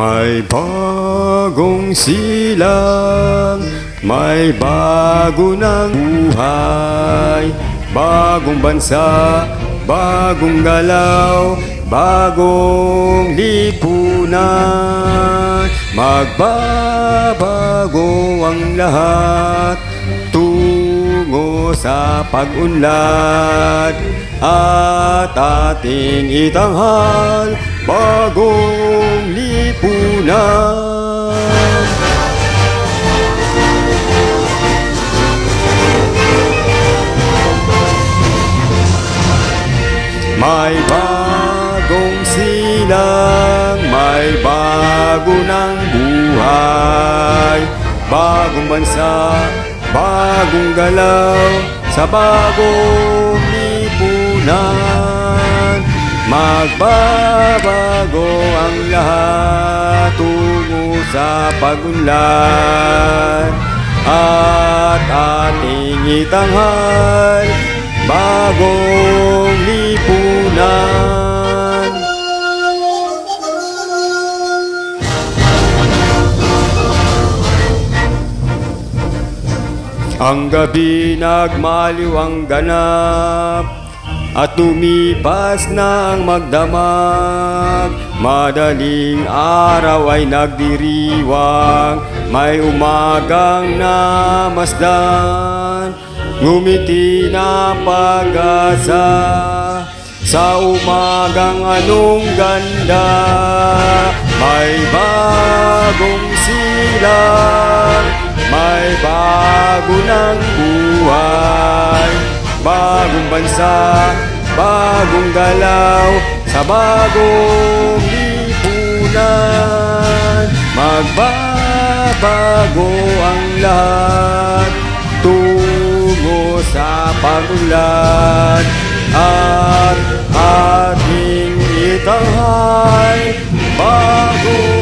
May bagong silang, may bago ng buhay. Bagong bansa, bagong galaw, bagong lipunan. Magbabago ang lahat tungo sa pag-unlad. At ating itanghal bagong May bagong silang, may bago ng buhay. Bagong bansa, bagong galaw, sa bagong lipunan. Magbabago ang lahat tungo sa pagunlad. At ating itanghal bagong Ang gabi nagmaliw ang ganap At lumipas na ang magdamag. Madaling araw ay nagdiriwang May umagang namasdan. Ngumiti na pag-asa Sa umagang anong ganda. May bagong silang Bagong bansa, bagong galaw Sa bagong lipunan. Magbabago ang lahat tungo sa pagulat at ating itanghal bagong